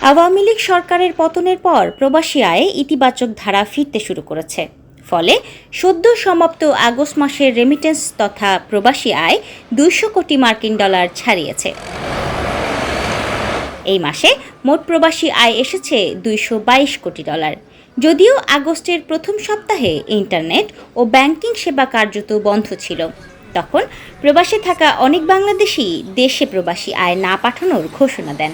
আওয়ামী লীগ সরকারের পতনের পর প্রবাসী আয়ে ইতিবাচক ধারা ফিরতে শুরু করেছে। ফলে সদ্য সমাপ্ত আগস্ট মাসের রেমিটেন্স তথা প্রবাসী আয় দুইশো কোটি মার্কিন ডলার ছাড়িয়েছে। এই মাসে মোট প্রবাসী আয় এসেছে দুইশো বাইশ কোটি ডলার। যদিও আগস্টের প্রথম সপ্তাহে ইন্টারনেট ও ব্যাংকিং সেবা কার্যত বন্ধ ছিল। তখন প্রবাসে থাকা অনেক বাংলাদেশি দেশে প্রবাসী আয় না পাঠানোর ঘোষণা দেন।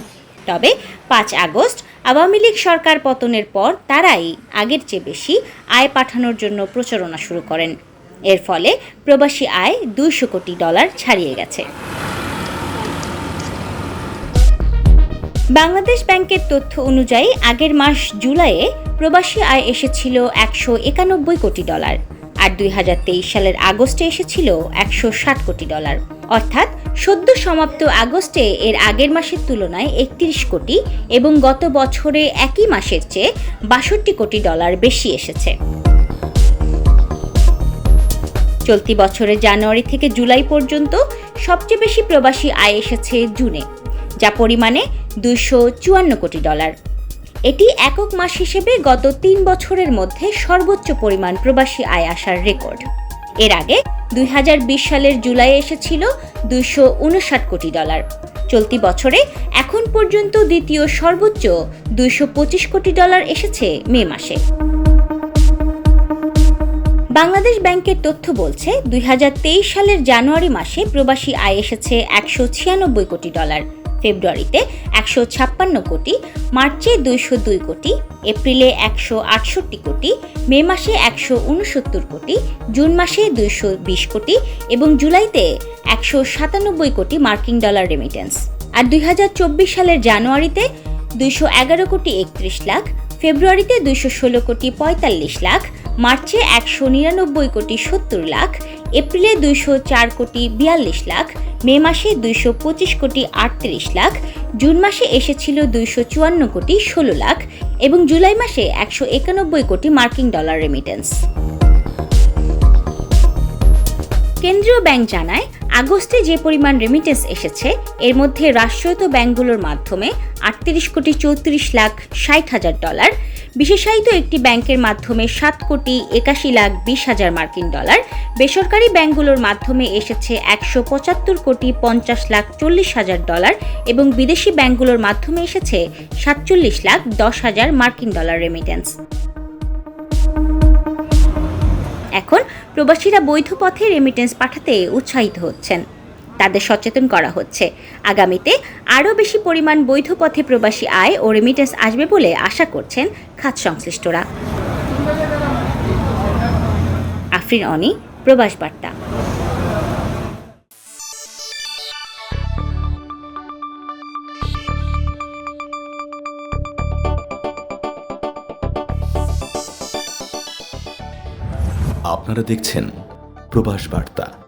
তবে পাঁচ আগস্ট আওয়ামী লীগ সরকার পতনের পর তারাই আগের চেয়ে বেশি আয় পাঠানোর জন্য প্রচারণা শুরু করেন। এর ফলে প্রবাসী আয় দুইশো কোটি ডলার ছাড়িয়ে গেছে। বাংলাদেশ ব্যাংকের তথ্য অনুযায়ী আগের মাস জুলাইয়ে প্রবাসী আয় এসেছিল একশো একানব্বই কোটি ডলার, আর দুই হাজার তেইশ সালের আগস্টে এসেছিল একশো ষাট কোটি ডলার। অর্থাৎ সদ্য সমাপ্ত আগস্টে এর আগের মাসের তুলনায় একত্রিশ কোটি এবং গত বছরে একই মাসের চেয়ে বাষট্টি কোটি ডলার বেশি এসেছে। চলতি বছরের জানুয়ারি থেকে জুলাই পর্যন্ত সবচেয়ে বেশি প্রবাসী আয় এসেছে জুনে, যা পরিমাণে দুইশো চুয়ান্ন কোটি ডলার। এটি একক মাস হিসেবে গত তিন বছরের মধ্যে সর্বোচ্চ পরিমাণ প্রবাসী আয় আসার রেকর্ড। এর আগে দুই সালের জুলাই এসেছিল দুইশো উনষাট কোটি ডলার। চলতি বছরে এখন পর্যন্ত দ্বিতীয় সর্বোচ্চ দুইশো পঁচিশ কোটি ডলার এসেছে মে মাসে। বাংলাদেশ ব্যাংকের তথ্য বলছে, দুই হাজার তেইশ সালের জানুয়ারি মাসে প্রবাসী আয় এসেছে একশো ছিয়ানব্বই কোটি ডলার। ফেব্রুয়ারিতে একশো ছাপ্পান্ন কোটি, মার্চে দুইশো দুই কোটি, এপ্রিলে একশো আটষট্টি কোটি, মে মাসে একশো উনসত্তর কোটি, জুন মাসে দুইশো বিশ কোটি এবং জুলাইতে একশো সাতানব্বই কোটি মার্কিন ডলার রেমিটেন্স আর দুই হাজার চব্বিশ সালের জানুয়ারিতে দুইশো এগারো কোটি একত্রিশ লাখ, ফেব্রুয়ারিতে দুইশো ষোলো কোটি পঁয়তাল্লিশ লাখ, মার্চে একশো নিরানব্বই কোটি সত্তর লাখ, এপ্রিলে দুইশো চার কোটি বিয়াল্লিশ লাখ মে মাসে দুইশো পঁচিশ কোটি আটত্রিশ লাখ, জুন মাসে এসেছিল দুইশো চুয়ান্ন কোটি ষোলো লাখ এবং জুলাই মাসে একশো একানব্বই কোটি মার্কিন ডলার রেমিটেন্স কেন্দ্রীয় ব্যাংক জানায়, আগস্টে যে পরিমাণ রেমিটেন্স এসেছে, এর মধ্যে রাষ্ট্রায়ত্ত ব্যাংকগুলোর মাধ্যমে আটত্রিশ কোটি চৌত্রিশ লাখ ষাট হাজার ডলার বিশেষায়িত একটি ব্যাংকের মাধ্যমে সাত কোটি একাশি লাখ বিশ হাজার মার্কিন ডলার, বেসরকারি ব্যাংকগুলোর মাধ্যমে এসেছে একশো পঁচাত্তর কোটি পঞ্চাশ লাখ চল্লিশ হাজার ডলার এবং বিদেশি ব্যাংকগুলোর মাধ্যমে এসেছে সাতচল্লিশ লাখ দশ হাজার মার্কিন ডলার রেমিটেন্স এখন প্রবাসীরা বৈধ পথে রেমিটেন্স পাঠাতে উৎসাহিত হচ্ছেন। তাদের সচেতন করা হচ্ছে। আগামীতে আরও বেশি পরিমাণ বৈধ পথে প্রবাসী আয় ও রেমিটেন্স আসবে বলে আশা করছেন খাত সংশ্লিষ্টরা। আফরিন অনি, প্রবাস বার্তা। আপনারা দেখছেন প্রবাস বার্তা।